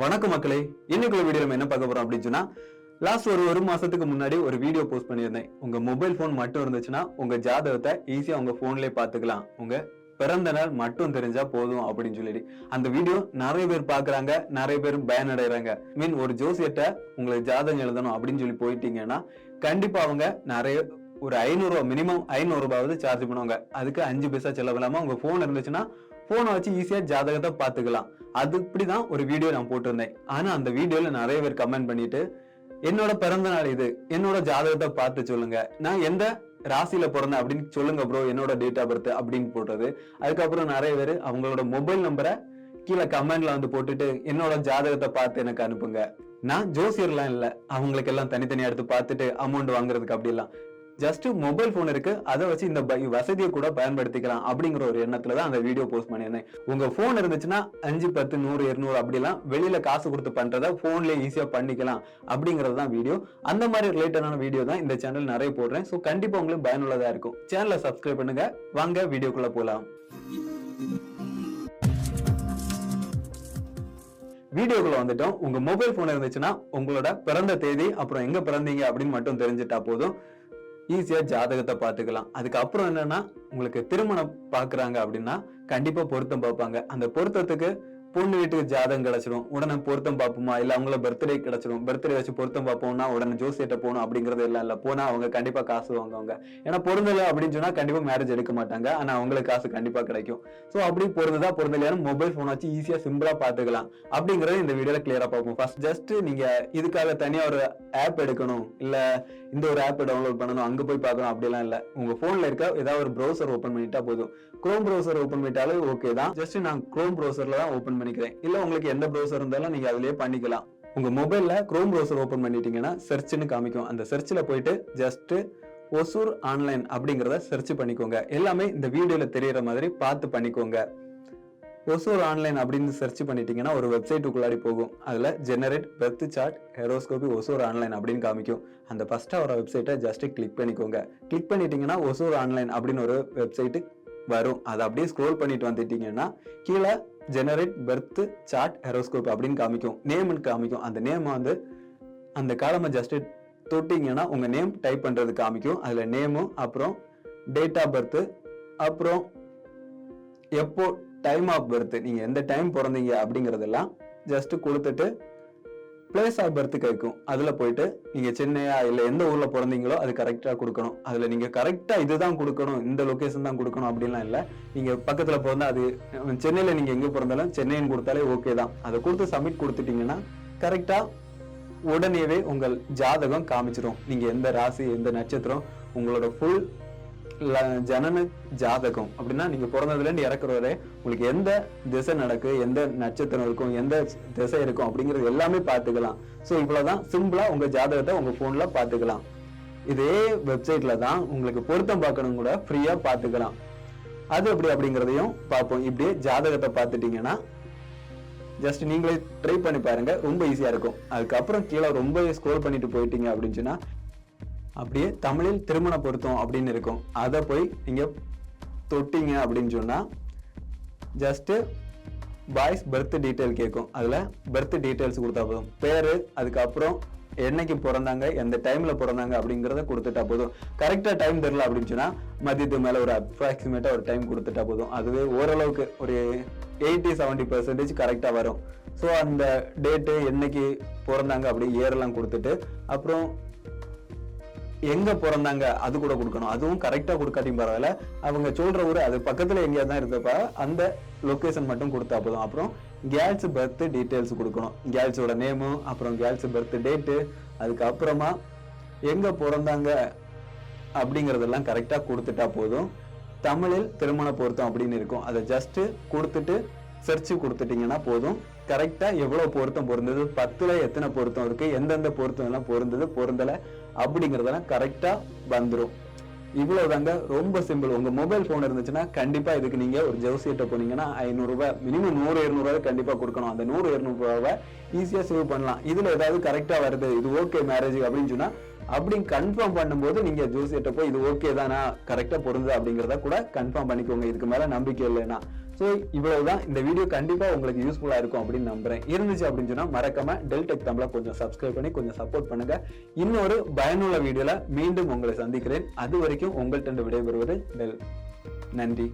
வணக்கம் மக்களே. இன்னைக்குள்ள வீடியோ நம்ம என்ன பார்க்க போறோம் அப்படின்னு சொன்னா லாஸ்ட் ஒரு ஒரு மாசத்துக்கு முன்னாடி ஒரு வீடியோ போஸ்ட் பண்ணியிருந்தேன். உங்க மொபைல் ஃபோன் மட்டும் இருந்துச்சுன்னா உங்க ஜாதகத்தை ஈஸியா உங்க போன்லயே பாத்துக்கலாம் உங்க பிறந்த நாள் மட்டும் தெரிஞ்சா போதும் அப்படின்னு சொல்லிட்டு. அந்த வீடியோ நிறைய பேர் பாக்குறாங்க நிறைய பேர் பயன் மீன் ஒரு ஜோசியத்தை உங்களுக்கு ஜாதகம் எழுதணும் அப்படின்னு சொல்லி போயிட்டீங்கன்னா கண்டிப்பா அவங்க நிறைய ஒரு ஐநூறுரூவா மினிமம் ஐநூறுரூபாவது சார்ஜ் பண்ணுவாங்க. அதுக்கு அஞ்சு பைசா செலவில்லாம உங்க போன் இருந்துச்சுன்னா ஃபோனை வச்சு ஈஸியாக ஜாதகத்தை பார்த்துக்கலாம். அது இப்படிதான் ஒரு வீடியோ நான் போட்டிருந்தேன். ஆனால் அந்த வீடியோவில் நிறைய பேர் கமெண்ட் பண்ணிட்டு என்னோட பிறந்த நாள் இது. என்னோட ஜாதகத்தை பார்த்து சொல்லுங்க. நான் எந்த ராசியில பிறந்தேன் அப்படின்னு சொல்லுங்க ப்ரோ என்னோட டேட் ஆஃப் பர்த் அப்படின்னு போட்டது. அதுக்கப்புறம் நிறைய பேர் அவங்களோட மொபைல் நம்பரை கீழே கமெண்ட்ல வந்து போட்டுட்டு என்னோட ஜாதகத்தை பார்த்து எனக்கு அனுப்புங்க. நான் ஜோசியர்லாம் இல்லை. அவங்களுக்கு எல்லாம் தனித்தனியாக எடுத்து பார்த்துட்டு அமௌண்ட் வாங்குறதுக்கு அப்படி எல்லாம் ஜஸ்ட் மொபைல் போன் இருக்கு. அதை வச்சு இந்த ப- வசதியை கூட பயன்படுத்திக்கலாம் அப்படிங்கிற ஒரு எண்ணத்துல தான் அந்த வீடியோ போஸ்ட் பண்ணியிருந்தேன். உங்க போன் இருந்துச்சுன்னா அஞ்சு பத்து நூறு இருநூறு அப்படிலாம் வெளியில காசு கொடுத்து பண்றத போன்லயே ஈஸியா பண்ணிக்கலாம் அப்படிங்கிறது தான் வீடியோ அந்த மாதிரி ரிலேட்டடான வீடியோ தான் இந்த சேனல் நிறைய போடுறேன். ஸோ கண்டிப்பா உங்களுக்கு பயனுள்ளதா இருக்கும். சேனலை சப்ஸ்கிரைப் பண்ணுங்க. வாங்க வீடியோக்குள்ள போலாம். வீடியோக்குள்ள வந்துட்டோம். உங்க மொபைல் போன் இருந்துச்சுன்னா உங்களோட பிறந்த தேதி அப்புறம் எங்க பிறந்தீங்க அப்படின்னு மட்டும் தெரிஞ்சுட்டா போதும். ஈஸியாக ஜாதகத்தை பார்த்துக்கலாம். அதுக்கப்புறம் என்னன்னா உங்களுக்கு திருமணம் பார்க்குறாங்க அப்படின்னா கண்டிப்பாக பொருத்தம் பார்ப்பாங்க. அந்த பொருத்தத்துக்கு பொண்ணு வீட்டுக்கு ஜாதகம் கிடைச்சிடும் உடனே பொருத்தம் பார்ப்போமா? இல்ல அவங்கள பர்த்டே கிடைச்சிடும் பர்த்டே வச்சு பொருத்தம் பார்ப்போம்னா உடனே ஜோசியிட்ட போகணும் அப்படிங்கறது எல்லாம் இல்ல. போனா அவங்க கண்டிப்பா காசு வாங்குவாங்க. ஏன்னா பொருந்தல அப்படின்னு சொன்னா கண்டிப்பா மேரேஜ் எடுக்க மாட்டாங்க. ஆனா அவங்களுக்கு காசு கண்டிப்பா கிடைக்கும். சோ அப்படி பொருந்ததா பொருந்தலையான மொபைல் போன் வச்சு ஈஸியா சிம்பிளா பாத்துக்கலாம் அப்படிங்கறது இந்த வீடியோல கிளியரா பார்ப்போம். ஃபர்ஸ்ட் ஜஸ்ட் நீங்க இதுக்காக தனியா ஒரு ஆப் எடுக்கணும். இல்ல இந்த ஒரு ஆப் டவுன்லோட் பண்ணணும். அங்க போய் பார்க்கணும். அப்படிலாம் இல்ல. உங்க போன்ல இருக்க ஏதாவது ஒரு ப்ரௌசர் ஓபன் பண்ணிட்டா போதும். குரோம் ப்ரௌசர் ஓபன் பண்ணிட்டாலே ஓகே தான். ஜஸ்ட் நான் குரோம் ப்ரௌசர்ல தான் ஓபன் பண்ணிக்கிறேன். இல்ல உங்களுக்கு எந்த ப்ரௌசர் இருந்தாலும் நீங்க அதுலயே பண்ணிக்கலாம். உங்க மொபைல்ல குரோம் ப்ரௌசர் ஓபன் பண்ணிட்டீங்கன்னா சர்ச்னு காமிக்கும். அந்த சர்ச்ல போயிட்டு ஜஸ்ட் ஒசூர் ஆன்லைன் அப்படிங்கிறத சர்ச் பண்ணிக்கோங்க. எல்லாமே இந்த வீடியோல தெரியற மாதிரி பார்த்து பண்ணிக்கோங்க. ஒசூர் ஆன்லைன் அப்படின்னு சர்ச் பண்ணிட்டீங்கன்னா ஒரு வெப்சைட்டுக்குள்ளாடி போகும். அதுல generate birth chart horoscopy Hosur online அப்படின்னு காமிக்கும். அந்த ஃபர்ஸ்டா வர வெப்சைட்டை ஜஸ்ட் கிளிக் பண்ணிக்கோங்க. கிளிக் பண்ணிட்டீங்கன்னா ஒசூர் ஆன்லைன் அப்படின்னு ஒரு வெப்சைட்டு வரும். அதை அப்படியே ஸ்க்ரோல் பண்ணிட்டு வந்துட்டீங்கன்னா கீழே ஜெனரேட் பெர்த் சார்ட் ஹெரோஸ்கோப் அப்படின்னு காமிக்கும். நேம்னு காமிக்கும். அந்த நேம் வந்து அந்த காலமை ஜஸ்ட் தொட்டிங்கன்னா உங்கள் நேம் டைப் பண்ணுறது காமிக்கும். அதில் நேமும் அப்புறம் டேட் ஆஃப் பர்த்து அப்புறம் எப்போ டைம் ஆஃப் பர்த் நீங்கள் எந்த டைம் பிறந்தீங்க அப்படிங்கிறதெல்லாம் ஜஸ்ட்டு கொடுத்துட்டு பிளேஸ் ஆஃப் பர்த் கேட்கும் அதில் போயிட்டு நீங்கள் சென்னையா இல்லை எந்த ஊரில் பிறந்தீங்களோ அது கரெக்டாக கொடுக்கணும். அதில் நீங்கள் கரெக்டாக இதுதான் கொடுக்கணும். இந்த லொக்கேஷன் தான் கொடுக்கணும் அப்படிலாம் இல்லை. நீங்கள் பக்கத்தில் பிறந்தால் அது சென்னையில் நீங்கள் எங்கே பிறந்தாலும் சென்னைன்னு கொடுத்தாலே ஓகே தான். அதை கொடுத்து சப்மிட் கொடுத்துட்டீங்கன்னா கரெக்டாக உடனேவே உங்கள் ஜாதகம் காமிச்சிடும் நீங்கள் எந்த ராசி எந்த நட்சத்திரம் உங்களோட ஃபுல் ஜனன ஜாதகம் அப்படின்னா நீங்க பிறந்ததுல இருந்து இறக்குற வரை உங்களுக்கு எந்த திசை நடக்கு எந்த நட்சத்திரம் இருக்கும் எந்த திசை இருக்கும் அப்படிங்கிறது எல்லாமே பார்த்துக்கலாம். ஸோ இவ்வளவுதான். சிம்பிளா உங்க ஜாதகத்தை உங்க போன்ல பார்த்துக்கலாம். இதே வெப்சைட்ல தான் உங்களுக்கு பொருத்தம் பார்க்கணும் கூட ஃப்ரீயா பார்த்துக்கலாம். அது எப்படி அப்படிங்கிறதையும் பார்ப்போம். இப்படியே ஜாதகத்தை பார்த்துட்டீங்கன்னா ஜஸ்ட் நீங்களே ட்ரை பண்ணி பாருங்க. ரொம்ப ஈஸியா இருக்கும். அதுக்கப்புறம் கீழே ரொம்ப ஸ்கோர் பண்ணிட்டு போயிட்டீங்க அப்படின்னு சொன்னா அப்படியே தமிழில் திருமண பொருத்தம் அப்படின்னு இருக்கும். அதை போய் நீங்கள் தொட்டிங்க அப்படின்னு சொன்னால் ஜஸ்ட்டு பாய்ஸ் பர்த் டீட்டெயில் கேட்கும் அதில் பர்த் டீட்டெயில்ஸ் கொடுத்தா போதும். பேர் அதுக்கப்புறம் என்னைக்கு பிறந்தாங்க எந்த டைமில் பிறந்தாங்க அப்படிங்கிறத கொடுத்துட்டா போதும். கரெக்டாக டைம் தெரில அப்படின்னு சொன்னால் மதியத்து மேலே ஒரு அப்ராக்சிமேட்டாக ஒரு டைம் கொடுத்துட்டா போதும். அதுவே ஓரளவுக்கு ஒரு எயிட்டி செவன்ட்டி பர்சன்டேஜ் கரெக்டாக வரும். ஸோ அந்த டேட்டு என்னைக்கு பிறந்தாங்க அப்படி இயர்லாம் கொடுத்துட்டு அப்புறம் எங்க பிறந்தாங்க அது கூட கொடுக்கணும். அதுவும் கரெக்டா கொடுக்காட்டியும் பரவாயில்ல. அவங்க சொல்ற ஊர் அது பக்கத்துல எங்கேயா தான் இருந்தப்ப அந்த லொக்கேஷன் மட்டும் கொடுத்தா போதும். அப்புறம் கேர்ள்ஸ் பர்த் டீட்டெயில்ஸ் கொடுக்கணும். கேர்ள்ஸோட நேமு அப்புறம் கேர்ள்ஸ் பர்த் டேட்டு அதுக்கப்புறமா எங்க பிறந்தாங்க அப்படிங்கறதெல்லாம் கரெக்டா கொடுத்துட்டா போதும். தமிழில் திருமண பொருத்தம் அப்படின்னு இருக்கும். அதை ஜஸ்ட் கொடுத்துட்டு சர்ச்சு கொடுத்துட்டீங்கன்னா போதும். கரெக்டா எவ்வளவு பொருத்தம் பொருந்தது? பத்துல எத்தனை பொருத்தம் இருக்கு? எந்தெந்த பொருத்தம் எல்லாம் பொருந்தது பொருந்தலை? அப்படிங்கிறதெல்லாம் கரெக்டா வந்துரும். இவ்வளவுதாங்க. ரொம்ப சிம்பிள் உங்க மொபைல் ஃபோன் இருந்துச்சுன்னா கண்டிப்பா இதுக்கு நீங்க ஒரு ஜவுசியிட்ட போனீங்கன்னா ஐநூறு ரூபாய் மினிமம் நூறு இரநூறுவா கண்டிப்பாக கொடுக்கணும். அந்த நூறு இருநூறு ஈஸியாக சேவ் பண்ணலாம். இதுல ஏதாவது கரெக்டா வருது? இது ஓகே மேரேஜ் அப்படின்னு சொன்னா அப்படின்னு கன்ஃபார்ம் பண்ணும்போது நீங்க ஜோசியிட்ட போய் இது ஓகே தானா? கரெக்டாக பொருந்தது அப்படிங்கிறத கூட கன்ஃபார்ம் பண்ணிக்கோங்க. இதுக்கு மேலே நம்பிக்கை இல்லைன்னா. ஸோ இவ்வளவுதான். இந்த வீடியோ கண்டிப்பா உங்களுக்கு யூஸ்ஃபுல்லா இருக்கும் அப்படின்னு நம்புறேன். இருந்துச்சு அப்படின்னு சொன்னா மறக்காம டெல்டெக் தமிழை கொஞ்சம் சப்ஸ்கிரைப் பண்ணி கொஞ்சம் சப்போர்ட் பண்ணுங்க. இன்னொரு பயனுள்ள வீடியோல மீண்டும் உங்களை சந்திக்கிறேன். அது வரைக்கும் உங்கள்கிட்ட விடைபெறுவது டெல் நன்றி.